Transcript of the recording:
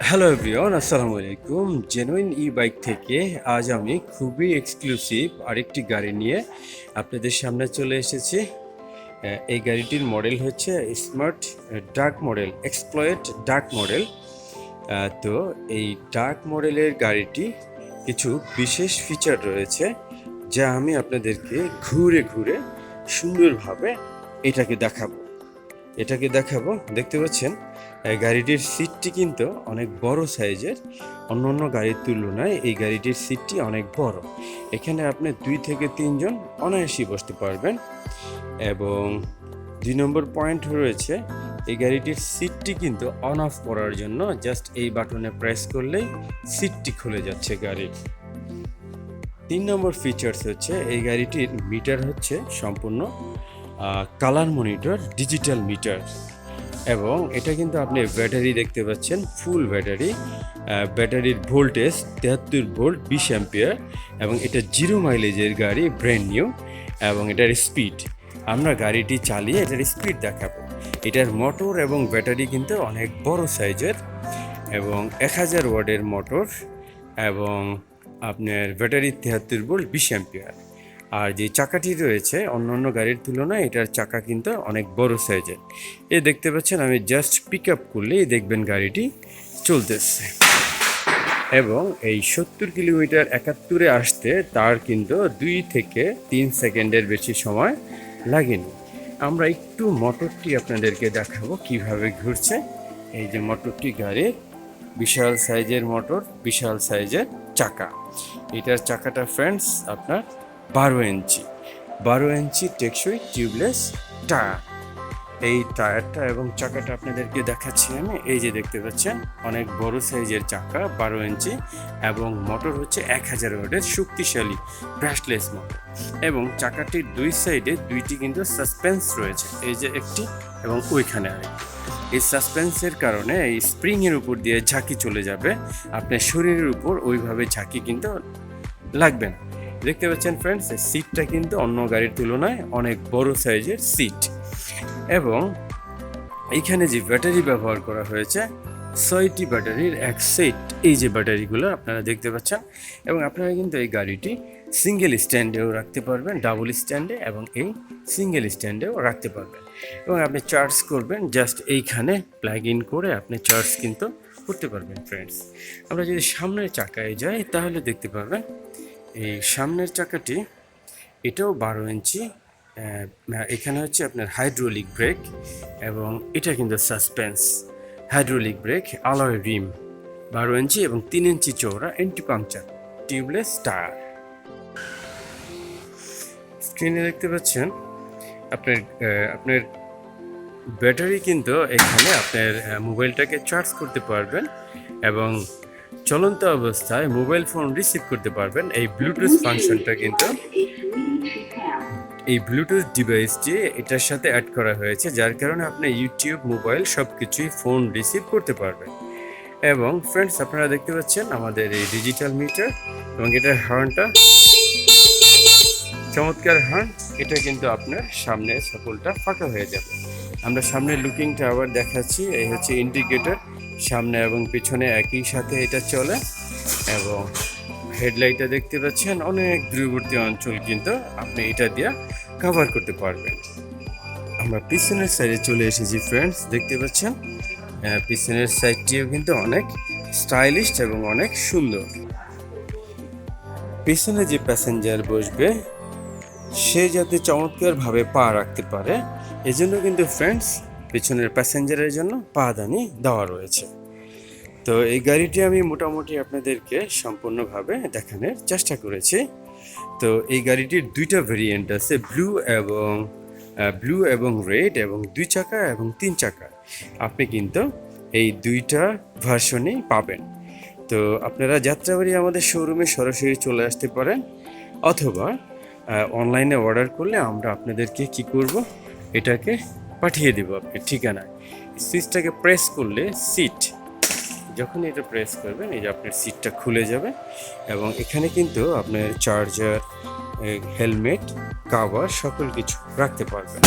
Hello everyone আসসালামু আলাইকুম genuine ই bike থেকে আজ আমি খুবই এক্সক্লুসিভ আরেকটি গাড়ি নিয়ে আপনাদের সামনে চলে এসেছি। এই গাড়িটির মডেল হচ্ছে স্মার্ট ডার্ক মডেল এক্সপ্লয়েড ডার্ক মডেল তো এই ডার্ক মডেলের গাড়িটি কিছু বিশেষ ফিচার রয়েছে যা আমি আপনাদেরকে ঘুরে ঘুরে সুন্দরভাবে এটাকে দেখাবো। এটাকে দেখাবো। দেখতে পাচ্ছেন? এই গাড়িটির সিটটি কিন্তু অনেক বড় সাইজের অন্য অন্য গাড়ির তুলনায় এই গাড়িটির সিটটি অনেক বড়। এখানে আপনি দুই থেকে তিনজন অনায়াসই বসতে পারবেন। এবং দুই নম্বর পয়েন্ট রয়েছে, এই গাড়িটির সিটটি কিন্তু অন অফ করার জন্য জাস্ট এই বাটনে প্রেস করলেই সিটটি খুলে যাচ্ছে গাড়ির। তিন নম্বর ফিচার্স হচ্ছে, এই গাড়িটির মিটার হচ্ছে সম্পূর্ণ কালার মনিটর ডিজিটাল মিটার এবং এটা কিন্তু আপনি ব্যাটারি দেখতে পাচ্ছেন ফুল ব্যাটারি ব্যাটারির ভোল্টেজ তেহাত্তর ভোল্ট বিশ অ্যাম্পিয়ার এবং এটা জিরো মাইলেজের গাড়ি ব্র্যান্ড নিউ এবং এটার স্পিড আমরা গাড়িটি চালিয়ে এটার স্পিড দেখাবো। এটার মোটর এবং ব্যাটারি কিন্তু অনেক বড় সাইজের এবং এক হাজার ওয়ার্ডের মোটর এবং আপনার ব্যাটারি তেহাত্তর ভোল্ট বিশ অ্যাম্পিয়ার আর যে চাকাটি রয়েছে অন্য অন্য গাড়ির তুলনায় এটার চাকা কিন্তু অনেক বড় সাইজের এ দেখতে পাচ্ছেন, আমি জাস্ট পিক আপ করলেই দেখবেন গাড়িটি চলতেছে। এবং এই সত্তর কিলোমিটার একাত্তরে আসতে তার কিন্তু দুই থেকে তিন সেকেন্ডের বেশি সময় লাগেনি। আমরা একটু মোটরটি আপনাদেরকে দেখাবো কীভাবে ঘুরছে। এই যে মোটরটি গাড়ির বিশাল সাইজের মোটর বিশাল সাইজের চাকা। এটার চাকাটা ফ্রেন্ডস আপনার বারো ইঞ্চি। বারো ইঞ্চি টেকসই টিউবলেস টায়ার। এই টায়ারটা এবং চাকাটা আপনাদেরকে দেখাচ্ছি আমি। এই যে দেখতে পাচ্ছেন, অনেক বড় সাইজের চাকা, বারো ইঞ্চি এবং মোটর হচ্ছে এক হাজার ওয়াটের শক্তিশালী ব্রাশলেস মোটর। এবং চাকাটির দুই সাইডে দুইটি কিন্তু সাসপেন্স রয়েছে। এই যে একটি এবং ওইখানে আরেকটি। এই সাসপেন্সের কারণে এই স্প্রিংয়ের উপর দিয়ে ঝাঁকি চলে যাবে। আপনার শরীরের উপর ওইভাবে ঝাঁকি কিন্তু লাগবে না। দেখতে পাচ্ছেন ফ্রেন্ডস এই সিটটা কিন্তু অন্য গাড়ির তুলনায় অনেক বড় সাইজের সিট এবং এখানে যে ব্যাটারি ব্যবহার করা হয়েছে, ছয়টি ব্যাটারির এক সেট এই যে ব্যাটারিগুলো আপনারা দেখতে পাচ্ছেন, এবং আপনারা কিন্তু এই গাড়িটি সিঙ্গেল স্ট্যান্ডেও রাখতে পারবেন ডাবল স্ট্যান্ডে এবং এই সিঙ্গেল স্ট্যান্ডেও রাখতে পারবেন। এবং আপনি চার্জ করবেন জাস্ট এইখানে প্লাগ ইন করে আপনি চার্জ কিন্তু করতে পারবেন ফ্রেন্ডস আমরা যদি সামনের চাকায় যাই, তাহলে দেখতে পাবেন এই সামনের চাকাটি, এটাও বারো ইঞ্চি এখানে হচ্ছে আপনার হাইড্রোলিক ব্রেক এবং এটা কিন্তু suspense. Hydraulic brake alloy rim বারো ইঞ্চি এবং তিন ইঞ্চি চৌড়া এন্টি পাংচার টিউবলেস টায়ার স্ক্রিনে দেখতে পাচ্ছেন, আপনার আপনার ব্যাটারি কিন্তু এখানে আপনার মোবাইলটাকে চার্জ করতে পারবেন এবং চলন্ত অবস্থায় মোবাইল ফোন রিসিভ করতে পারবেন। এই ব্লুটুথ ফাংশনটা কিন্তু এই ব্লুটুথ ডিভাইসটি এটার সাথে অ্যাড করা হয়েছে যার কারণে আপনি ইউটিউব মোবাইল সব কিছুই ফোন রিসিভ করতে পারবেন। এবং ফ্রেন্ডস আপনারা দেখতে পাচ্ছেন আমাদের এই ডিজিটাল মিটার এবং এটার হর্নটা চমৎকার হর্ন এটা কিন্তু আপনার সামনে সকলটা ফাঁকা হয়ে যাবে। আমরা সামনের লুকিংটা আবার দেখাচ্ছি এই হচ্ছে ইন্ডিকেটর সামনে এবং পিছনে একই সাথে এটা চলে এবং হেডলাইটটা দেখতে পাচ্ছেন, অনেক দূরবর্তী অঞ্চল কিন্তু আপনি এটা দিয়ে কভার করতে পারবেন। আমরা পিছনের সাইডে চলে এসেছি ফ্রেন্ডস দেখতে পাচ্ছেন? পিছনের সাইডটিও কিন্তু অনেক স্টাইলিশ এবং অনেক সুন্দর। পিছনে যে প্যাসেঞ্জার বসবে, সে যাতে চমৎকারভাবে পা রাখতে পারে, এজন্য কিন্তু ফ্রেন্ডস পিছনের প্যাসেঞ্জারের জন্য পাদানি দেওয়া রয়েছে। তো এই গাড়িটি আমি মোটামুটি আপনাদেরকে সম্পূর্ণভাবে দেখানোর চেষ্টা করেছি। তো এই গাড়িটির দুইটা ভেরিয়েন্ট আছে ব্লু এবং ব্লু এবং রেড এবং দুই চাকা এবং তিন চাকা। আপনি কিন্তু এই দুইটা ভার্সনই পাবেন। তো আপনারা যাত্রাবাড়ি আমাদের শোরুমে সরাসরি চলে আসতে পারেন অথবা অনলাইনে অর্ডার করলে আমরা আপনাদেরকে কি করব? এটাকে পাঠিয়ে দেবো আপনি ঠিকানায় সুইচটাকে প্রেস করলে সিট যখন এটা প্রেস করবেন, এই যে আপনার সিটটা খুলে যাবে এবং এখানে কিন্তু আপনার চার্জার হেলমেট কাভার সকল কিছু রাখতে পারবেন।